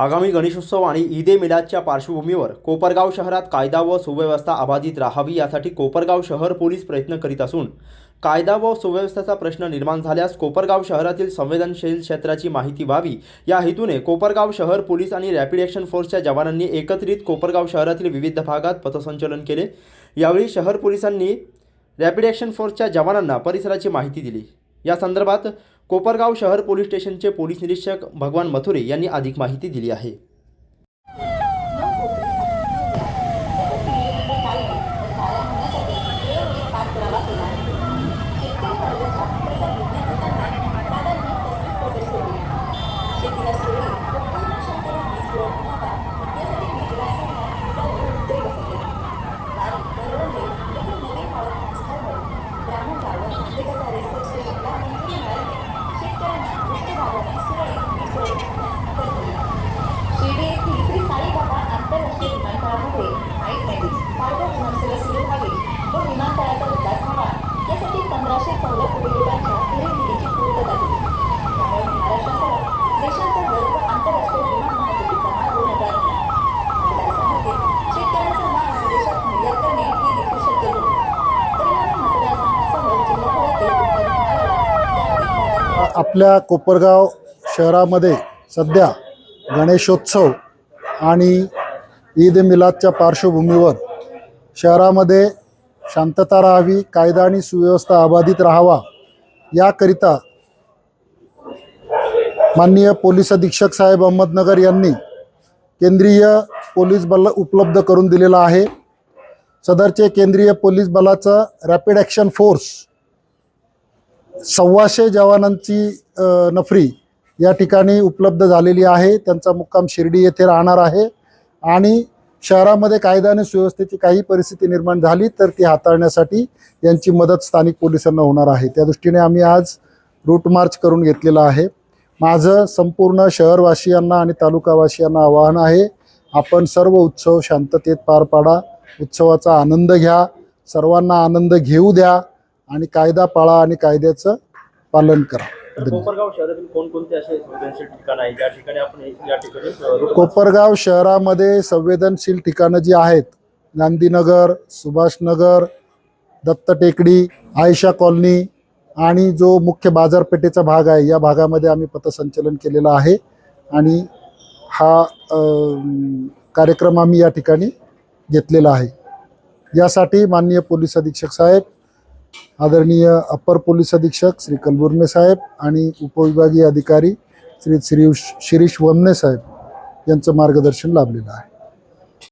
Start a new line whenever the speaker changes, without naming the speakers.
आगामी गणेशोत्सव आणि ईद ए मिलादच्या पार्श्वभूमीवर कोपरगाव शहरात कायदा व सुव्यवस्था अबाधित राहावी यासाठी कोपरगाव शहर पोलीस प्रयत्न करीत असून कायदा व सुव्यवस्थेचा प्रश्न निर्माण झाल्यास कोपरगाव शहरातील संवेदनशील क्षेत्राची माहिती व्हावी. या हेतूने कोपरगाव शहर पोलीस आणि रॅपिड ॲक्शन फोर्सच्या जवानांनी एकत्रित कोपरगाव शहरातील विविध भागात पथसंचलन केले. यावेळी शहर पोलिसांनी रॅपिड ॲक्शन फोर्सच्या जवानांना परिसराची माहिती दिली. या संदर्भात कोपरगाव शहर पोलीस स्टेशनचे पोलीस निरीक्षक भगवान मथुरे यांनी अधिक माहिती दिली आहे.
आपल्या कोपरगाव शहरामध्ये सध्या गणेशोत्सव आणि ईद मिलादच्या पार्श्वभूमीवर शहरामध्ये शांतता राहावी कायदा आणि सुव्यवस्था अबाधित राहावा याकरिता माननीय पोलीस अधीक्षक साहेब अहमदनगर यांनी केंद्रीय पोलीस बल उपलब्ध करून दिलेलं आहे. सदरचे केंद्रीय पोलीस बलाचं रॅपिड ॲक्शन फोर्स सव्वाशे जवानांची नफरी या ठिकाणी उपलब्ध झालेली आहे. त्यांचा मुक्काम शिर्डी येथे राहणार आहे. आणि शहरामध्ये कायदा आणि सुव्यवस्थेची काही परिस्थिती निर्माण झाली तर ती हाताळण्यासाठी यांची मदत स्थानिक पोलिसांना होणार आहे. त्या दृष्टीने आम्ही आज रूट मार्च करून घेतलेलं आहे. माझं संपूर्ण शहरवासियांना आणि तालुकावासियांना आवाहन आहे आपण सर्व उत्सव शांततेत पार पाडा. उत्सवाचा आनंद घ्या. सर्वांना आनंद घेऊ द्या. आणि कायदा पाळा आणि कायद्याचं पालन करा.
कोपरगाव शहरातील कोणकोणते असे संवेदनशील ठिकाण आहे? ज्या ठिकाणी आपण या ठिकाणी अ, रोड
कोपरगाव शहरामध्ये संवेदनशील ठिकाणं जी आहेत गांधीनगर सुभाषनगर दत्त टेकडी आयशा कॉलनी आणि जो मुख्य बाजारपेठेचा भाग आहे या भागामध्ये आम्ही पथसंचलन केलेलं आहे. आणि हा कार्यक्रम आम्ही या ठिकाणी घेतलेला आहे. यासाठी माननीय पोलीस अधीक्षक साहेब आदरणीय अप्पर पोलीस अधीक्षक श्री कलबुर्ने साहेब आणि उपविभागीय अधिकारी श्री श्री शिरीष वमने साहेब यांचं मार्गदर्शन लाभलेलं आहे.